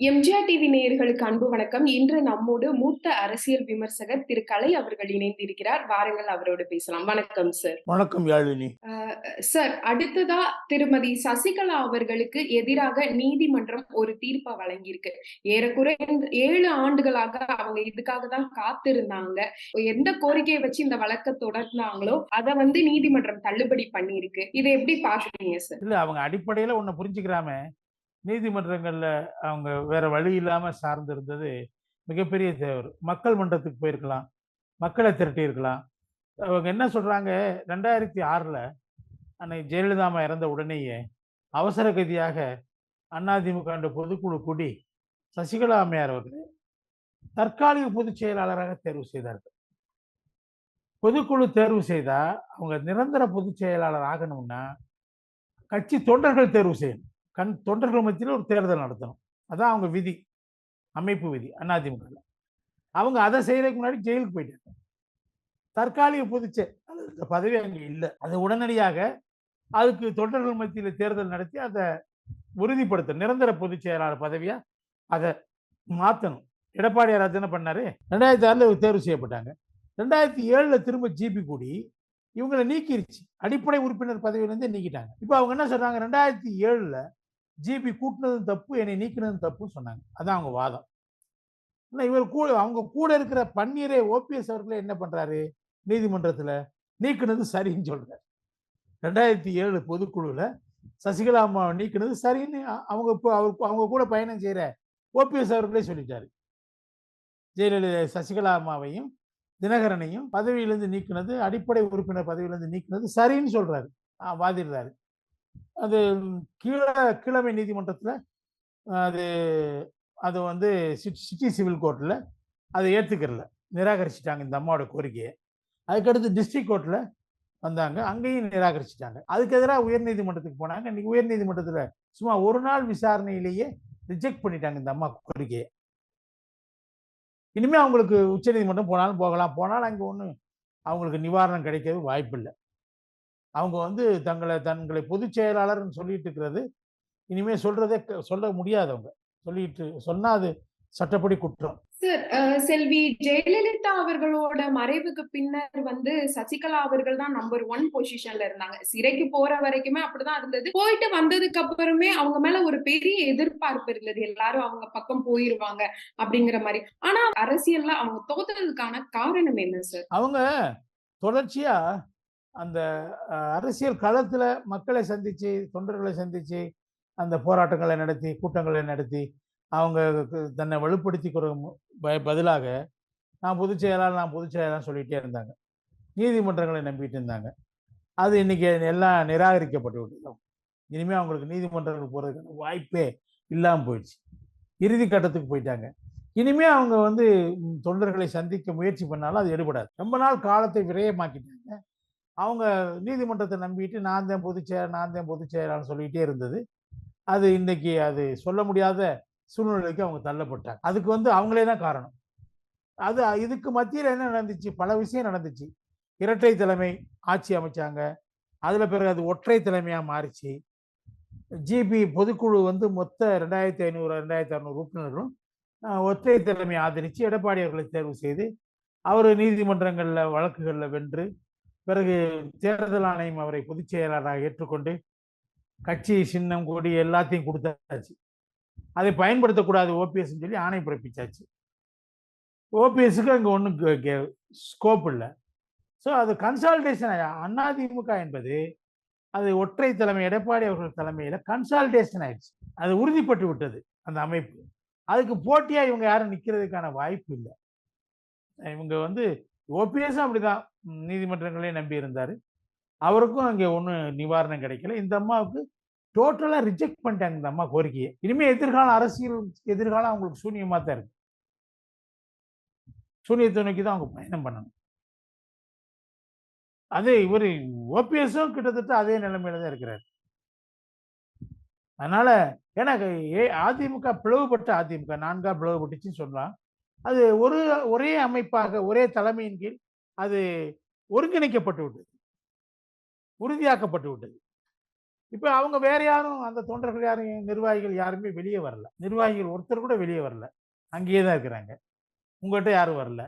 MGR TV நேயர்களுக்கு அன்பு வணக்கம். இன்று நம்மோடு மூத்த அரசியல் விமர்சகர் திரு கலை அவர்கள் இணைந்திருக்கிறார். வாருங்கள் அவரோடு பேசலாம். வணக்கம் சார். வணக்கம் யாழினி. சார் அடுத்ததா திருமதி சசிகலா அவர்களுக்கு எதிராக நீதிமன்றம் ஒரு தீர்ப்ப வழங்கியிருக்கு. ஏறக்குறைய 7 ஆண்டுகளாக அவங்க இதுக்காக தான் காத்திருந்தாங்க. எந்த கோரிக்கைய வச்சு இந்த வழக்க தொடர்ந்தாங்களோ, அத வந்து நீதிமன்றம் தள்ளுபடி பண்ணியிருக்கு. இத எப்படி பார்க்குறீங்க சார்? இல்ல அவங்க அடிப்படையில ஒண்ண புரிஞ்சுக்கிறாம, நீதிமன்றங்களில் அவங்க வேற வழி இல்லாமல் சார்ந்து இருந்தது மிகப்பெரிய தேவர் மக்கள் மன்றத்துக்கு போயிருக்கலாம். மக்களை திரட்டியிருக்கலாம். அவங்க என்ன சொல்கிறாங்க ரெண்டாயிரத்தி ஆறில் அன்னை ஜெயலலிதாமா இறந்த உடனேயே அவசர கதியாக அதிமுக பொதுக்குழு கூடி சசிகலா அம்மையார் அவர்களை தற்காலிக பொதுச் செயலாளராக தேர்வு செய்தார்கள். பொதுக்குழு தேர்வு செய்தால் அவங்க நிரந்தர பொதுச் செயலாளர் ஆகணும்னா, கட்சி தொண்டர்கள் தேர்வு செய்யணும். கண் தொண்டர்கள் மத்தியில் ஒரு தேர்தல் நடத்தணும். அதான் அவங்க விதி. அமைப்பு விதி அதிமுகல. அவங்க அதை செய்யறதுக்கு முன்னாடி ஜெயிலுக்கு போயிட்டாங்க. தற்காலிக பொதுச் இந்த பதவி அங்கே இல்லை அது உடனடியாக அதுக்கு தொண்டர்கள் மத்தியில் தேர்தல் நடத்தி அதை உறுதிப்படுத்த நிரந்தர பொதுச் செயலாளர் பதவியா அதை மாற்றணும் எடப்பாடியார் அதானே பண்ணாரு. 2006ல இவங்க தேர்வு செய்யப்பட்டாங்க. 2007ல திரும்ப ஜிபி கூடி இவங்களை நீக்கிருச்சு. அடிப்படை உறுப்பினர் பதவியிலேருந்து நீக்கிட்டாங்க. இப்போ அவங்க என்ன சொல்கிறாங்க ரெண்டாயிரத்தி ஏழில் ஜிபி கூட்டினதும் தப்பு, என்னை நீக்கினதும் தப்புன்னு சொன்னாங்க. அதான் அவங்க வாதம். ஆனால் இவர் கூட அவங்க கூட இருக்கிற பன்னீரே ஓபிஎஸ் அவர்களே என்ன பண்ணுறாரு நீதிமன்றத்தில் நீக்கினது சரின்னு சொல்கிறாரு ரெண்டாயிரத்தி ஏழு பொதுக்குழுவில் சசிகலா அம்மாவை நீக்கினது சரின்னு அவங்க இப்போ அவர் அவங்க கூட பயணம் செய்கிற ஓபிஎஸ் அவர்களே சொல்லிட்டாரு. ஜெயலலிதா சசிகலா அம்மாவையும், தினகரனையும் பதவியிலேருந்து நீக்குனது, அடிப்படை உறுப்பினர் பதவியிலேருந்து நீக்கினது சரின்னு சொல்கிறாரு வாதிடுறாரு. அது கீழே கீழமை நீதிமன்றத்தில் அது அது வந்து சிட்டி சிவில் கோர்ட்டில் அதை ஏற்றுக்கிறல நிராகரிச்சுட்டாங்க இந்த அம்மாவோட கோரிக்கையை அதுக்கடுத்து டிஸ்ட்ரிக் கோர்ட்டில் வந்தாங்க. அங்கேயும் நிராகரிச்சுட்டாங்க. அதுக்கு எதிராக உயர்நீதிமன்றத்துக்கு போனாங்க. இன்றைக்கி உயர்நீதிமன்றத்தில் சும்மா ஒரு நாள் விசாரணையிலேயே ரிஜெக்ட் பண்ணிட்டாங்க இந்த அம்மா கோரிக்கையை இனிமே அவங்களுக்கு உச்சநீதிமன்றம் போனாலும் போகலாம். போனாலும் அங்கே ஒன்றும் அவங்களுக்கு நிவாரணம் கிடைக்கவே வாய்ப்பில்லை அவங்க வந்து தங்கள தங்களை பொதுச் செயலாளர்ன்னு சொல்லிட்டு இருக்கிறது, இனிமே சொல்றதே சொல்ல முடியாது அவங்க. சொல்லிட்டு சொன்னா அது சட்டப்படி குற்றம். சார் செல்வி ஜெயலலிதா அவர்களோட மறைவுக்கு பின்னர் வந்து சசிகலா அவர்கள் தான் நம்பர் 1 பொசிஷன்ல இருந்தாங்க. சிறைக்கு போற வரைக்குமே அப்படிதான் இருந்தது. போயிட்டு வந்ததுக்கு அப்புறமே அவங்க மேல ஒரு பெரிய எதிர்பார்ப்பு இருந்தது. எல்லாரும் அவங்க பக்கம் போயிருவாங்க அப்படிங்கிற மாரி. ஆனா அரசியல்ல அவங்க தோத்ததுக்கான காரணம் என்ன சார்? அவங்க தொடர்ச்சியா அந்த அரசியல் களத்தில் மக்களை சந்தித்து தொண்டர்களை சந்தித்து அந்த போராட்டங்களை நடத்தி, கூட்டங்களை நடத்தி, அவங்க தன்னை வலுப்படுத்தி ப பதிலாக நான் பொதுச் செயலாளர், நான் பொதுச் சொல்லிகிட்டே இருந்தாங்க. நீதிமன்றங்களை நம்பிட்டு இருந்தாங்க. அது இன்னைக்கு எல்லாம் நிராகரிக்கப்பட்டு விட்டது. இனிமேல் அவங்களுக்கு நீதிமன்றங்கள் போகிறதுக்கு வாய்ப்பே இல்லாமல் போயிடுச்சு. இறுதி கட்டத்துக்கு போயிட்டாங்க. இனிமேல் அவங்க வந்து தொண்டர்களை சந்திக்க முயற்சி பண்ணாலும் அது எடுபடாது. ரொம்ப நாள் காலத்தை விரயமாக்கிட்டாங்க. அவங்க நீதிமன்றத்தை நம்பிட்டு நான் தான் பொதுச் செயலாளர், நான் தான் பொதுச் செயலாளர்ன்னு சொல்லிகிட்டே இருந்தது. அது இன்னைக்கு அது சொல்ல முடியாத சூழ்நிலைக்கு அவங்க தள்ளப்பட்டாங்க. அதுக்கு வந்து அவங்களே தான் காரணம். அது இதுக்கு மத்தியில் என்ன நடந்துச்சு? பல விஷயம் நடந்துச்சு. இரட்டை தலைமை ஆட்சி அமைச்சாங்க. அதில் பிறகு அது ஒற்றை தலைமையாக மாறிச்சு. ஜிபி பொதுக்குழு வந்து மொத்த 2500, 2600 உறுப்பினர்களும் ஒற்றை தலைமையை ஆதரித்து எடப்பாடி அவர்களை தேர்வு செய்து, அவர் நீதிமன்றங்களில் வழக்குகளில் வென்று, பிறகு தேர்தல் ஆணையம் அவரை பொதுச் செயலாளராக ஏற்றுக்கொண்டு, கட்சி சின்னம், கொடி எல்லாத்தையும் கொடுத்தாச்சு அதை பயன்படுத்தக்கூடாது ஓபிஎஸ்ன்னு சொல்லி ஆணை பிறப்பிச்சாச்சு. ஓபிஎஸ்க்கு அங்கே ஒன்றும் ஸ்கோப் இல்லை ஸோ அது கன்சால்டேஷன் அதிமுக என்பது அது ஒற்றை தலைமை எடப்பாடி அவர்கள் தலைமையில் கன்சால்டேஷன் ஆயிடுச்சு. அது உறுதிப்பட்டு விட்டது அந்த அமைப்பு. அதுக்கு போட்டியாக இவங்க யாரும் நிற்கிறதுக்கான வாய்ப்பு இல்லை இவங்க வந்து ஓபிஎஸும் அப்படிதான் நீதிமன்றங்களே நம்பி இருந்தாரு. அவருக்கும் அங்கே ஒன்றும் நிவாரணம் கிடைக்கல. இந்த அம்மாவுக்கு டோட்டலாக ரிஜெக்ட் பண்ணிட்டாங்க இந்த அம்மா கோரிக்கையை இனிமே எதிர்காலம் அரசியல் எதிர்காலம் அவங்களுக்கு சூன்யமாக தான் இருக்கு. சூன்யத்தை நோக்கி தான் அவங்க பயணம் பண்ணணும். அதே இவர் ஓபிஎஸும் கிட்டத்தட்ட அதே நிலைமையில தான் இருக்கிறாரு. அதனால ஏன்னா ஏ அதிமுக பிளவுபட்ட அதிமுக நான்காக பிளவுபட்டுச்சுன்னு சொல்லலாம். அது ஒரு ஒரே அமைப்பாக, ஒரே தலைமையின் கீழ் அது ஒருங்கிணைக்கப்பட்டு விட்டது. உறுதியாக்கப்பட்டு விட்டது. இப்போ அவங்க வேற யாரும் அந்த தொண்டர்கள் யாரும் நிர்வாகிகள் யாருமே வெளியே வரல. நிர்வாகிகள் ஒருத்தர் கூட வெளியே வரல. அங்கேயே தான் இருக்கிறாங்க. உங்கள்கிட்ட யாரும் வரல.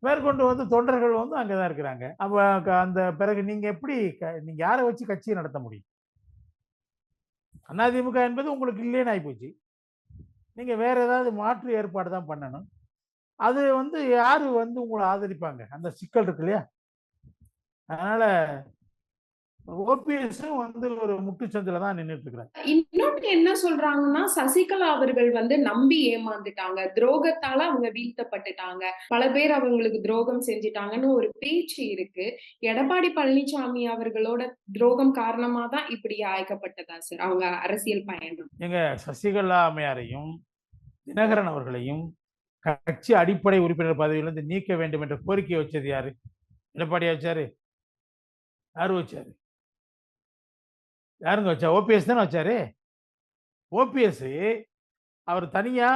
மேற்கொண்டு வந்து தொண்டர்கள் வந்து அங்கே தான் இருக்கிறாங்க. அப்போ அந்த பிறகு நீங்கள் எப்படி க- நீங்கள் யாரை வச்சு கட்சியை நடத்த முடியும்? அதிமுக என்பது உங்களுக்கு இல்லைன்னு ஆகிப்போச்சு நீங்கள் வேறு ஏதாவது மாற்று ஏற்பாடு தான் பண்ணணும். அது வந்து யாரு வந்து உங்களை ஆதரிப்பாங்க? அந்த சிக்கல் இருக்கு இல்லையா? அதனால ஓபிஎஸும் வந்து ஒரு முட்டுச்சந்தில தான் நின்றுட்டு இருக்கிறாங்க இன்னொன்னு என்ன சொல்றாங்கன்னா சசிகலா அவர்கள் வந்து நம்பி ஏமாந்துட்டாங்க. துரோகத்தால அவங்க வீழ்த்தப்பட்டுட்டாங்க. பல பேர் அவங்களுக்கு துரோகம் செஞ்சுட்டாங்கன்னு ஒரு பேச்சு இருக்கு. எடப்பாடி பழனிசாமி அவர்களோட துரோகம் காரணமா தான் இப்படி ஆய்க்கப்பட்டதா சார்? அவங்க அரசியல் பயணம். எங்க சசிகலா அம்மையாரையும் தினகரன் அவர்களையும் கட்சி அடிப்படை உறுப்பினர் பதவியிலிருந்து நீக்க வேண்டும் என்ற கோரிக்கை வச்சது யாரு? எடப்பாடியா வச்சாரு யாரு வச்சாரு? யாருங்க வச்சா? ஓபிஎஸ் தானே வச்சாரு? ஓபிஎஸ் அவர் தனியா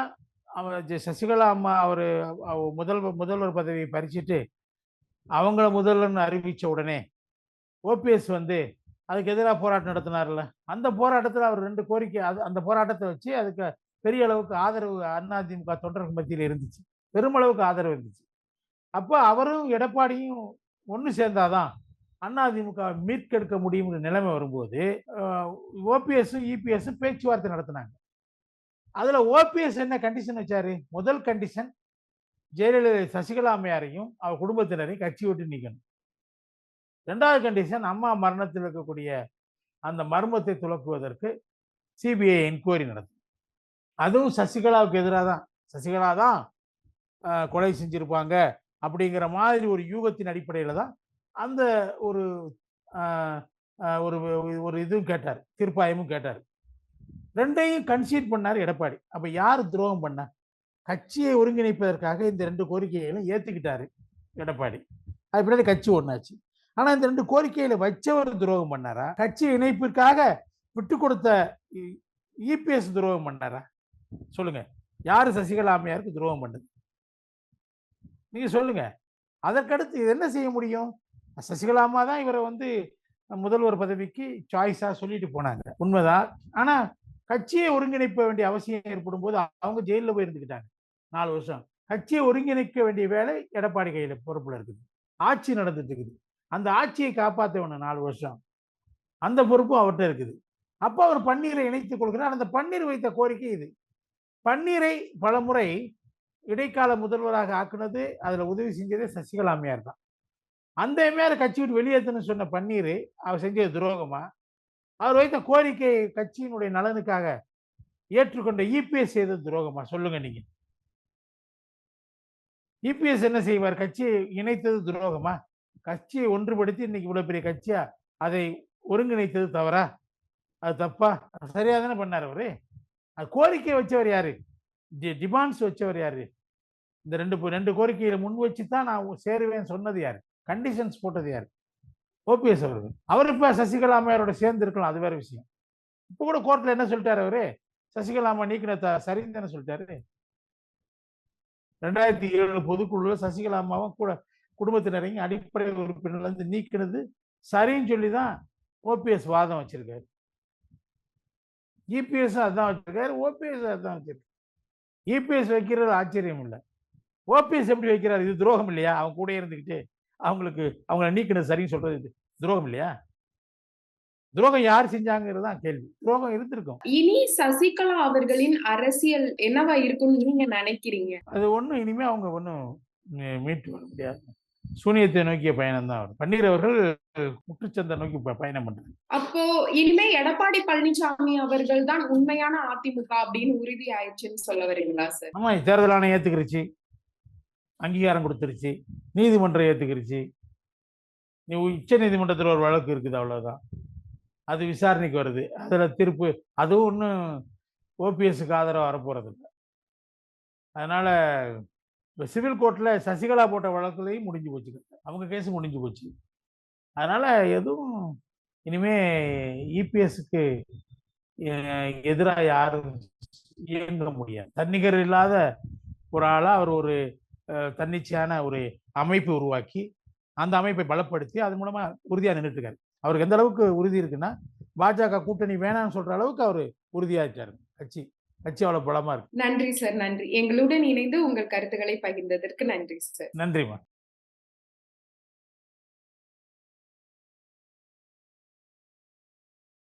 அவர் சசிகலா அம்மா அவர் முதல்வர் முதல்வர் பதவியை பறிச்சுட்டு அவங்கள முதல்வர்னு அறிவித்த உடனே ஓபிஎஸ் வந்து அதுக்கு எதிராக போராட்டம் நடத்தினார்ல. அந்த போராட்டத்தில் அவர் ரெண்டு கோரிக்கை அது அந்த போராட்டத்தை வச்சு அதுக்கு பெரிய அளவுக்கு ஆதரவு அதிமுக தொண்டர்கள் மத்தியில் இருந்துச்சு. பெருமளவுக்கு ஆதரவு இருந்துச்சு. அப்போ அவரும் எடப்பாடியும் ஒன்று சேர்ந்தாதான் அதிமுக மீட்கெடுக்க முடியுங்கிற நிலைமை வரும்போது ஓபிஎஸும் இபிஎஸும் பேச்சுவார்த்தை நடத்தினாங்க. அதில் ஓபிஎஸ் என்ன கண்டிஷன் வச்சாரு? முதல் கண்டிஷன் ஜெயலலிதா சசிகலா அம்மையாரையும் அவர் குடும்பத்தினரையும் கட்சி விட்டு நீக்கணும். ரெண்டாவது கண்டிஷன் அம்மா மரணத்தில் இருக்கக்கூடிய அந்த மர்மத்தை துலக்குவதற்கு சிபிஐ என்கொயரி நடத்தும். அதுவும் சசிகலாவுக்கு எதிராக தான். சசிகலா தான் கொலை செஞ்சுருப்பாங்க அப்படிங்கிற மாதிரி ஒரு யூகத்தின் அடிப்படையில் தான் அந்த ஒரு ஒரு ஒரு இதுவும் கேட்டார் தீர்ப்பாயமும் கேட்டார். ரெண்டையும் கன்சீட் பண்ணார் எடப்பாடி. அப்போ யார் துரோகம் பண்ணா? கட்சியை ஒருங்கிணைப்பதற்காக இந்த ரெண்டு கோரிக்கைகளையும் ஏற்றுக்கிட்டாரு எடப்பாடி. அது பின்னாடி கட்சி ஒன்றாச்சு ஆனால் இந்த ரெண்டு கோரிக்கையில் வச்சவர் துரோகம் பண்ணாரா? கட்சி இணைப்பிற்காக விட்டு கொடுத்த இபிஎஸ் துரோகம் பண்ணாரா? சொல்லுங்க. யாரு சசிகலா அம்மையாருக்கு துரோகம் பண்ணுது? நீங்க சொல்லுங்க. அதற்கடுத்து இது என்ன செய்ய முடியும்? சசிகலா அம்மா தான் இவரை வந்து முதல்வர் பதவிக்கு சாய்ஸா சொல்லிட்டு போனாங்க. உண்மைதான். ஆனா கட்சியை ஒருங்கிணைக்க வேண்டிய அவசியம் ஏற்படும் போது அவங்க ஜெயிலில் போய் இருந்துக்கிட்டாங்க. நாலு வருஷம். கட்சியை ஒருங்கிணைக்க வேண்டிய வேலை எடப்பாடி கையில பொறுப்புல இருக்குது. ஆட்சி நடந்துட்டு இருக்குது. அந்த ஆட்சியை காப்பாற்ற வேணும் நாலு வருஷம். அந்த பொறுப்பும் அவர்கிட்ட இருக்குது. அப்போ அவர் பன்னீரை இணைத்துக் கொள்கிறார். அந்த பன்னீர் வைத்த கோரிக்கை இது. பன்னீரை பலமுறை இடைக்கால முதல்வராக ஆக்குனது அதுல உதவி செஞ்சதே சசிகலா அம்மையார் தான். அந்த அம்மையார் கட்சி விட்டு வெளியேற்றுன்னு சொன்ன பன்னீர் அவர் செஞ்சது துரோகமா? அவர் வைத்த கோரிக்கை கட்சியினுடைய நலனுக்காக ஏற்றுக்கொண்ட இபிஎஸ் செய்தது துரோகமா? சொல்லுங்க நீங்க. இபிஎஸ் என்ன செய்வார்? கட்சியை இணைத்தது துரோகமா? கட்சியை ஒன்றுபடுத்தி இன்னைக்கு இவ்வளோ பெரிய கட்சியா? அதை ஒருங்கிணைத்தது தவறா? அது தப்பா? சரியாக தானே பண்ணார் அவரு? கோரிக்கை வச்சவர் யாரு? டிமாண்ட்ஸ் வச்சவர் யாரு? இந்த ரெண்டு ரெண்டு கோரிக்கையில முன் வச்சு தான் நான் சேருவேன் சொன்னது யாரு? கண்டிஷன்ஸ் போட்டது யாரு? ஓபிஎஸ் அவர்கள். அவர் இப்போ சசிகலா அம்மையாரோட சேர்ந்து இருக்கலாம் அது வேற விஷயம். இப்போ கூட கோர்ட்டில் என்ன சொல்லிட்டாரு அவரு? சசிகலா அம்மா நீக்கின த- சரின்னு சொல்லிட்டாரு. ரெண்டாயிரத்தி ஏழு பொதுக்குழுவில் சசிகலா அம்மாவும் கூட குடும்பத்தினரையும் அடிப்படை உறுப்பினர்லேருந்து நீக்கினது சரின்னு சொல்லி தான் ஓபிஎஸ் வாதம் வச்சிருக்காரு. இபிஎஸ் அதான் வச்சிருக்காரு ஓபிஎஸ் அதான் வச்சிருக்காரு. இபிஎஸ் வைக்கிறது ஆச்சரியம் இல்லை. ஓபிஎஸ் எப்படி வைக்கிறார்? இது துரோகம் இல்லையா? அவங்க கூட இருந்துக்கிட்டு அவங்களுக்கு அவங்கள நீக்கினது சரின்னு சொல்றது இது. துரோகம் இல்லையா? துரோகம் யார் செஞ்சாங்கிறது தான் கேள்வி. துரோகம் இருந்திருக்கும். இனி சசிகலா அவர்களின் அரசியல் என்னவா இருக்கும்னு நீங்க நினைக்கிறீங்க? அது ஒன்றும் இனிமே அவங்க ஒன்றும் மீட்டு வர முடியாது. சூனியத்தை நோக்கிய பயணம் தான் வரும் பன்னீர் அவர்கள் முற்றுச்சந்தை நோக்கி பயணம் பண்றாங்க அப்போ இனிமே எடப்பாடி பழனிசாமி அவர்கள் தான் உண்மையான அதிமுக அப்படின்னு உறுதி ஆயிடுச்சுன்னு சொல்ல வரீங்களா சார்? ஆமா தேர்தல் ஆணையம் ஏத்துக்கிருச்சு. அங்கீகாரம் கொடுத்துருச்சு. நீதிமன்றம் ஏத்துக்கிருச்சு. நீ உச்ச நீதிமன்றத்தில் ஒரு வழக்கு இருக்குது அவ்வளவுதான். அது விசாரணைக்கு வருது. அதுல தீர்ப்பு அதுவும் ஒன்றும் ஓபிஎஸ்க்கு ஆதரவு வரப்போறது இல்லை அதனால இப்போ சிவில் கோர்ட்டில் சசிகலா போட்ட வழக்குலையும் முடிஞ்சு போச்சு அவங்க கேஸ் முடிஞ்சு போச்சு. அதனால் எதுவும் இனிமே இபிஎஸ்க்கு எதிராக யாரும் இயங்க முடியாது. தன்னிகர் இல்லாத ஒரு ஆளாக அவர் ஒரு தன்னிச்சையான ஒரு அமைப்பு உருவாக்கி அந்த அமைப்பை பலப்படுத்தி அது மூலமாக உறுதியாக நின்றுட்டுருக்காரு அவருக்கு எந்த அளவுக்கு உறுதி இருக்குன்னா பாஜக கூட்டணி வேணாம்னு சொல்கிற அளவுக்கு அவர் உறுதியாயிட்டாரு. கட்சி. அவ்வளவு பலமா இருக்கு. நன்றி சார் நன்றி. எங்களுடன் இணைந்து உங்கள் கருத்துக்களை பகிர்ந்ததற்கு நன்றி சார். நன்றிம்மா.